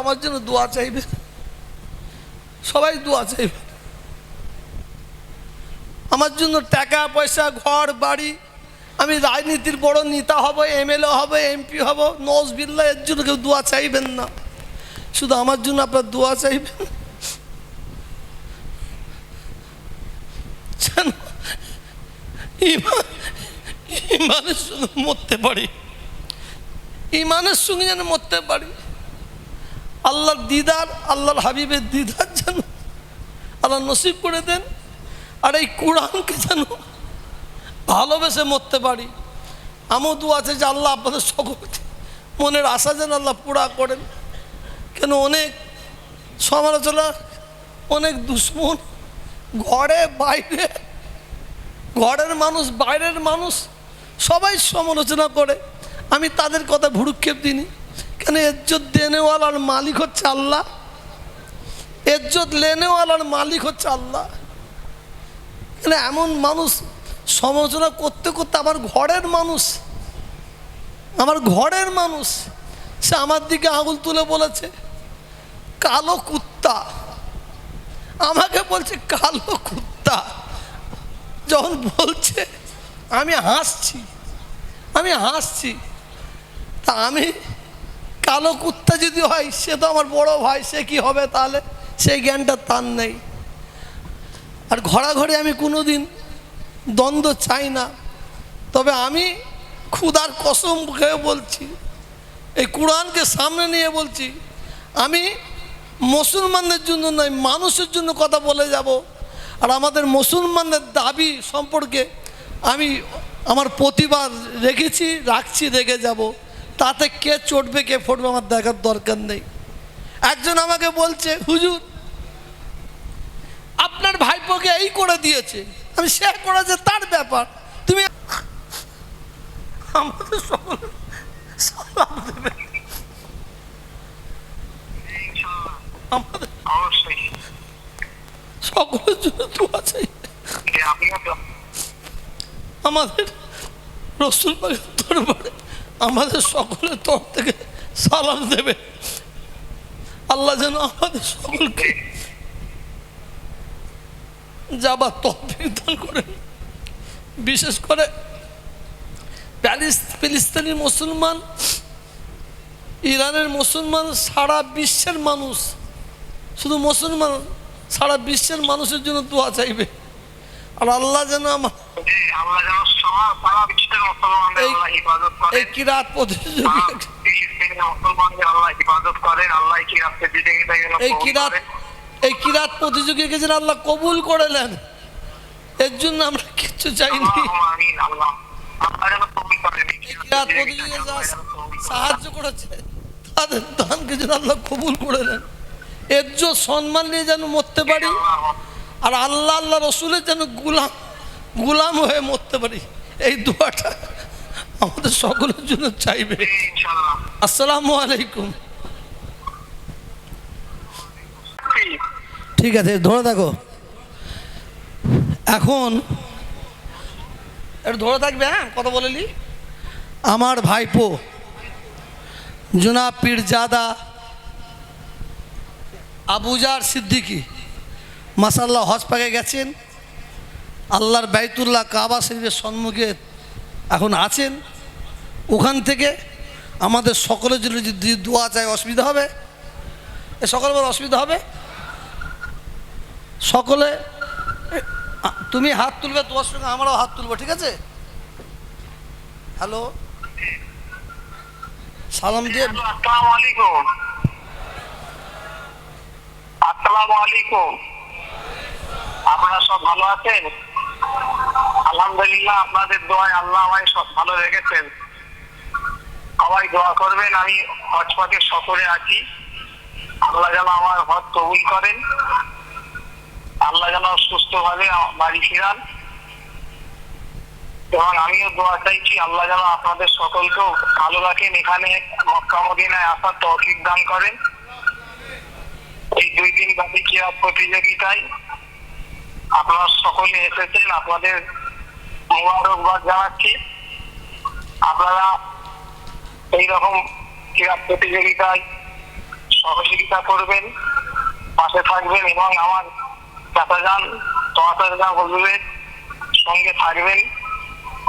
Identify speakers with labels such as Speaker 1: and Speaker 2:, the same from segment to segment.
Speaker 1: আমার জন্য দোয়া চাইবে। সবাই দোয়া চাইবে। আমার জন্য টাকা, পয়সা, ঘর, বাড়ি, আমি রাজনীতির বড় নেতা হব, এমএলএ হব, এমপি হব নজবিল্লা এর জন্য কেউ দোয়া চাইবেন না। শুধু আমার জন্য আপনার দোয়া চাইবেন। ইমানের সঙ্গে মরতে পারি। ইমানের সঙ্গে যেন মরতে পারি। আল্লাহর দিদার, আল্লাহর হাবিবের দিদার যেন আল্লাহ নসিব করে দেন, আর এই কোরআনকে যেন ভালোবেসে মরতে পারি। আমও দু আছে যে আল্লাহ আপনাদের সকলকে মনের আশা যেন আল্লাহ পুরা করেন। কেন অনেক সমালোচনা, অনেক দুশ্মন ঘরে, বাইরে, ঘরের মানুষ, বাইরের মানুষ সবাই সমালোচনা করে। আমি তাদের কথা ভুরুক্ষেপ দিইনি। কেন এজ্জত দেনেওয়ালার মালিক হচ্ছে আল্লাহ। এজ্জত লেনেওয়ালার মালিক হচ্ছে আল্লাহ। কেন এমন মানুষ সমালোচনা করতে করতে আমার ঘরের মানুষ, আমার ঘরের মানুষ, সে আমার দিকে আঙুল তুলে বলেছে, কালো কুত্তা। আমাকে বলছে, কালো কুত্তা। যখন বলছে, আমি হাসছি আমি হাসছি। তা আমি কালো কুত্তা যদি হয়, সে তো আমার বড় ভাই, সে কি হবে তাহলে? সেই জ্ঞানটা তার নেই। আর ঘোরাঘরে আমি কোনো দিন দ্বন্দ্ব চাই না। তবে আমি ক্ষুধার কসম খেয়ে বলছি, এই কোরআনকে সামনে নিয়ে বলছি, আমি মুসলমানদের জন্য নয়, মানুষের জন্য কথা বলে যাব। আর আমাদের মুসলমানদের দাবি সম্পর্কে আমি আমার প্রতিবাদ রেখেছি, রাখছি, রেখে যাব। তাতে কে চটবে কে ফুটবে, আমার দেখার দরকার নেই। একজন আমাকে বলছে, হুজুর, আপনার ভাইপোকে এই করে দিয়েছে। আমি সে করেছে তার ব্যাপার। তুমি আমাদের দেবে। আমাদের দরবারে আমাদের সকলের তরফ থেকে সালাম দেবে। আল্লাহ যেন আমাদের সকলকে যাবার তহবিল দান করেন। বিশেষ করে ফিলিস্তিনি মুসলমান, ইরানের মুসলমান, সারা বিশ্বের মানুষ, শুধু মুসলমান, সারা বিশ্বের মানুষের জন্য দোয়া চাইবে। আর আল্লাহ যেন আমার এই- এই কিরাত এই এই প্রতিযোগীকে যেন আল্লাহ কবুল করে নেন। এর জন্য আমরা কিচ্ছু চাইনি। কিরাত। সাহায্য করেছে। তাদের দানকে যেন আল্লাহ কবুল করে নেন। সম্মান নিয়ে যেন মরতে পারি আর আল্লাহ আল্লাহ রসুলের যেন গুলাম গুলাম হয়ে মরতে পারি। এই দোয়াটা আমাদের সকলের জন্য চাইবে। আসসালামু আলাইকুম।
Speaker 2: ঠিক।
Speaker 1: আছে ধরে থাকো। এখন ধরে থাকবে হ্যাঁ? কথা বলেলি আমার ভাইপো জুনাব পীরজাদা আবুজার সিদ্দিকি মাসাল্লাহ হজ পাকে গেছেন। আল্লাহর বাইতুল্লাহ কাবা শরীফের সম্মুখে এখন আছেন। ওখান থেকে আমাদের সকলের জন্য যদি দোয়া চাই অসুবিধা হবে? এ সকল বড় অসুবিধা হবে? সকলে তুমি হাত তুলবে, তোমার সঙ্গে আমরাও হাত তুলবো, ঠিক আছে? হ্যালো? সালাম দিয়ে
Speaker 2: আলাইকুম আপনারা সব ভালো আছেন? আলহামদুলিল্লাহ, আপনাদের দোয়ায় আল্লাহ আমায় সব ভালো রেখেছেন। সবাই দোয়া করবেন, আমি হজপথে সফরে আছি। আল্লাহ যেন আমার হজ কবুল করেন। আল্লাহ যেন সুস্থভাবে বাড়ি ফিরান। এবং আমিও দোয়া চাইছি, আল্লাহ যেন আপনাদের সকলকেও ভালো রাখেন। এখানে মক্কা মদিনায় আসার তৌফিক দান করেন। এই দুই দিন ব্যাপী ক্রীড়া প্রতিযোগিতায় আপনারা সকলে এসেছেন। আপনাদের মোবারকবাদ জানাচ্ছি। আপনারা এইরকম ক্রীড়া প্রতিযোগিতায় সহযোগিতা করবেন, পাশে থাকবেন এবং আমার চাচাজান তোয়াচাচা হুজুরের সঙ্গে থাকবেন।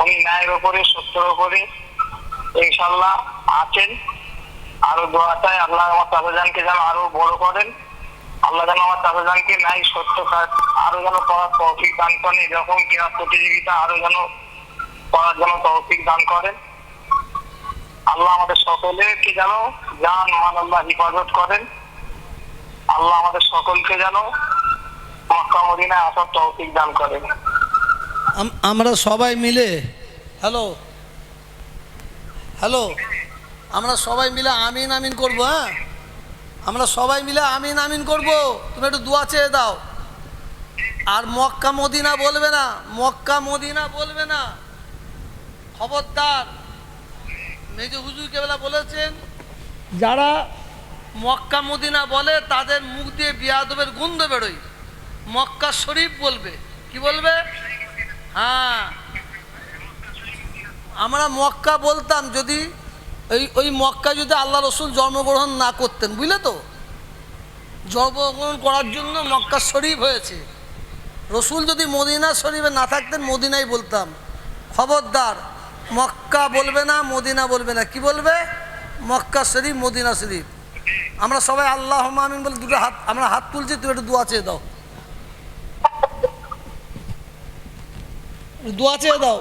Speaker 2: উনি ন্যায়ের ওপরে, সত্যের ওপরে, ইনশাল্লাহ আছেন। আরও দোয়া চাই, আল্লাহ আমার চাচাজানকে যেন আরও বড় করেন। আল্লাহ যেন আমার চাচাজানকে ন্যায়, সত্য আরও যেন করার তৌফিক দান করেন। এরকম ক্রীড়া প্রতিযোগিতা আরও যেন করার জন্য তৌফিক দান করেন। আল্লাহ আমাদের সকলেকে যেন জান? মান আল্লাহ হিফাজত করেন। আল্লাহ আমাদের সকলকে যেন মক্কা, মদিনায় আসার তৌফিক দান করেন।
Speaker 1: আম- আমরা সবাই মিলে, হ্যালো হ্যালো, আমরা সবাই মিলে আমিন আমিন করব হ্যাঁ? আমরা সবাই মিলে আমিন আমিন করব। তুমি একটু দোয়া চেয়ে দাও। আর মক্কা, মদিনা বলবে না, মক্কা, মদিনা বলবে না। খবরদার। মেজ হুজুর কেবলা বলেছেন যারা মক্কা মদিনা বলে তাদের মুখ দিয়ে বিয়াদবের গন্ধ বেরোয়। মক্কা শরীফ বলবে। কি বলবে? হ্যাঁ। আমরা মক্কা বলতাম যদি ওই ওই মক্কা যদি আল্লাহ রসুল জন্মগ্রহণ না করতেন বুঝলে তো? জন্মগ্রহণ করার জন্য মক্কা শরীফ হয়েছে। রসুল যদি মদিনা শরীফে না থাকতেন মদিনাই বলতাম। খবরদার মক্কা বলবে না, মদিনা বলবে না। কি বলবে? Mecca Sharif, Medina Sharif. আমরা সবাই আল্লাহ আমিন বলে দুটো হাত, আমরা হাত তুলছি, তুমি একটু দোয়া চেয়ে দাও। দোয়া চেয়ে দাও।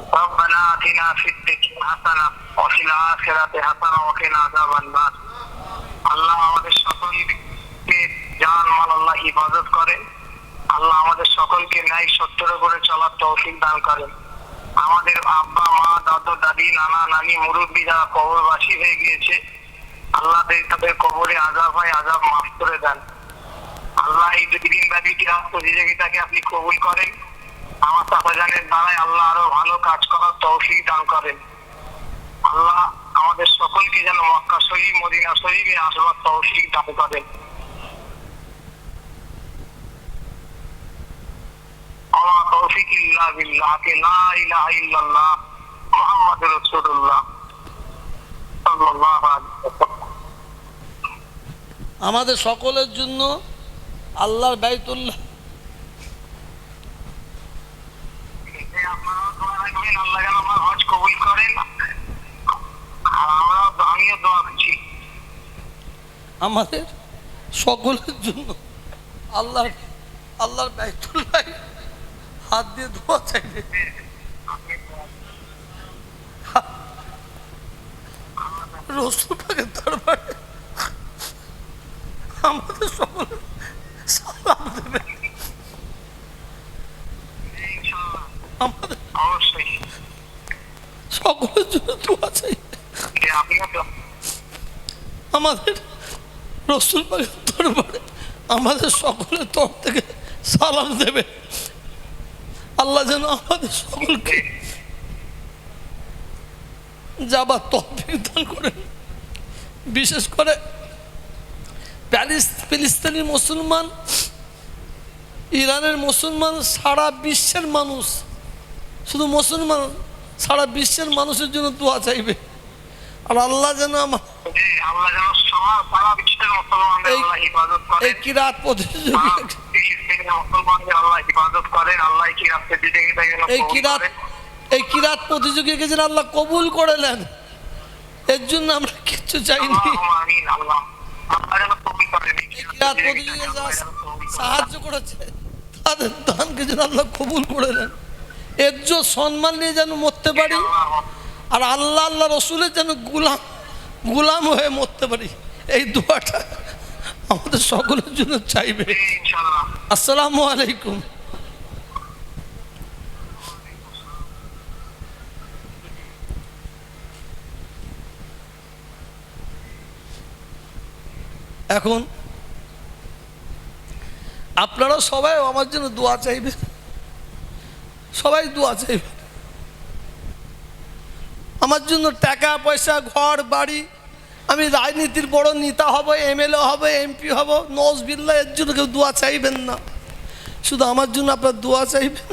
Speaker 2: আল্লাহ আমাদের সকলকে জান, মাল, আল্লাহ আল্লাহ আমাদের সকলকে ন্যায় সত্যের উপরে চলার তৌফিক দান আমাদের আব্বা দাদু দাদি নানা নানি মুরব্বী যারা কবরবাসী হয়ে গিয়েছে, আল্লাহ তাদের কবরে আজাব হয়, আজাব মাফ করে দেন। আল্লাহ এই দুই দিন ব্যাপী ক্রীড়া প্রতিযোগিতাকে আপনি কবুল করেন। আমার চাচাজানের দ্বারাই আল্লাহ আরও ভালো কাজ করার তৌফিক দান করেন। আল্লাহ আমাদের সকলকে যেন মক্কা শরীফ মদিনা শরীফে আসবার তৌফিক দান করেন। আমার তৌফিক ইল্লা বিল্লাহ, কে লা ইলাহা ইল্লাল্লাহ। মুহাম্মাদুর রাসূলুল্লাহ সাল্লাল্লাহু আলাইহি ওয়াসাল্লাম
Speaker 1: আমাদের সকলের জন্য আল্লাহর বাইতুল্লাহ।
Speaker 2: যে আপনারা দোয়া রাখবেন আল্লাহ যেন আমার হজ কবুল করেন। আর আমরা আমিও দোয়া করছি।
Speaker 1: আমাদের সকলের জন্য আল্লাহর আল্লাহর বাইতুল্লাহ। হাত দিয়ে ধোয়া চাইবে। রসুল পাকের দরবারে। আমাদের সকলের সালাম দেবে সকলের জন্য দোয়া
Speaker 2: দোয়া
Speaker 1: আমাদের রসুল পাকের দরবারে আমাদের সকলের তরফ থেকে সালাম দেবে আল্লাহ যেন আমাদের সকলকে যাবার তহবিল দান করেন। বিশেষ করে প্যারিস ফিলিস্তিনি মুসলমান ইরানের মুসলমান সারা বিশ্বের মানুষ শুধু মুসলমান সারা বিশ্বের মানুষের জন্য দোয়া চাইবে। আর আল্লাহ যেন আমার এই- কিরাত প্রতিযোগিতা এই। এই কিরাত প্রতিযোগীকে যেন আল্লাহ কবুল করে নেন? এর জন্য আমরা কিচ্ছু চাইনি। কিরাত প্রতিযোগী। সাহায্য করেছে তাদের দানকে যেন আল্লাহ কবুল করে নেন। এর সম্মান নিয়ে যেন মরতে পারি আর আল্লাহ আল্লাহ রসুলের যেন গুলাম গুলাম হয়ে মরতে পারি এই দোয়াটা আমাদের সকলের জন্য চাইবে। আসসালামু আলাইকুম। এখন আপনারা সবাই আমার জন্য দোয়া চাইবেন। সবাই দোয়া চাইবেন। আমার জন্য টাকা, পয়সা, ঘর, বাড়ি, আমি রাজনীতির বড় নেতা হব, এমএলএ হব, এমপি হব নজবিল্লা এর জন্য কেউ দোয়া চাইবেন না। শুধু আমার জন্য আপনার দোয়া চাইবেন।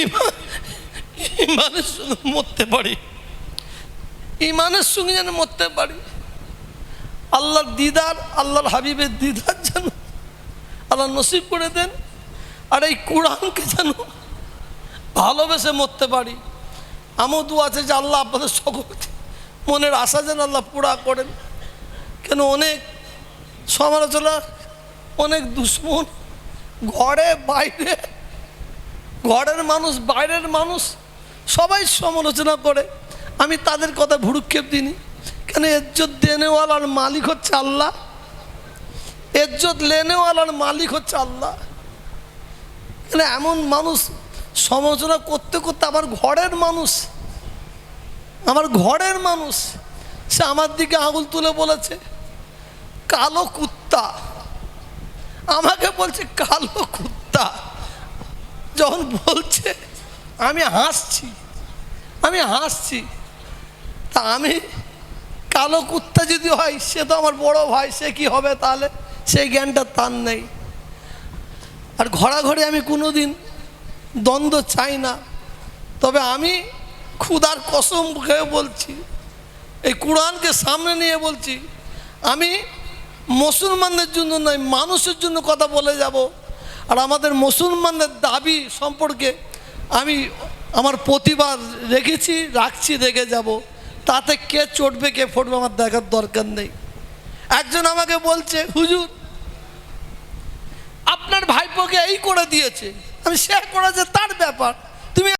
Speaker 1: ইমান ইমানের শুধু মরতে পারি। ইমানের সঙ্গে যেন মরতে পারি। আল্লাহর দিদার, আল্লাহর হাবিবের দিদার যেন আল্লাহ নসিব করে দেন, আর এই কোরআনকে যেন ভালোবেসে মরতে পারি। আমও দু আছে যে আল্লাহ আপনাদের সকলকে মনের আশা যেন আল্লাহ পুরা করেন। কেন অনেক সমালোচনা, অনেক দুশ্মন ঘরে, বাইরে, ঘরের মানুষ, বাইরের মানুষ সবাই সমালোচনা করে। আমি তাদের কথা ভুরুক্ষেপ দিইনি। কেন এজ্জত দেনেওয়ালার মালিক হচ্ছে আল্লাহ? এজ্জত লেনেওয়ালার মালিক হচ্ছে আল্লাহ। কেন এমন মানুষ সমালোচনা করতে করতে আমার ঘরের মানুষ? আমার ঘরের মানুষ। সে আমার দিকে আঙুল তুলে বলেছে, কালো কুত্তা। আমাকে বলছে, কালো কুত্তা। যখন বলছে, আমি হাসছি। আমি হাসছি। তা আমি কালো কুত্তা যদি হয়, সে তো আমার বড় ভাই, সে কি হবে তাহলে? সেই জ্ঞানটা তার নেই। আর ঘোরাঘরে আমি কোনো দিন দ্বন্দ্ব চাই না। তবে আমি ক্ষুধার কসম খেয়ে বলছি, এই কোরআনকে সামনে নিয়ে বলছি, আমি মুসলমানদের জন্য নয়, মানুষের জন্য কথা বলে যাব। আর আমাদের মুসলমানদের দাবি সম্পর্কে আমি আমার প্রতিবাদ রেখেছি, রাখছি, রেখে যাব। তাতে কে চটবে কে ফটবে, আমার দেখার দরকার নেই। একজন আমাকে বলছে, হুজুর, আপনার ভাইপোকে এই করে দিয়েছে। আমি, সে করেছে, তার ব্যাপার। তুমি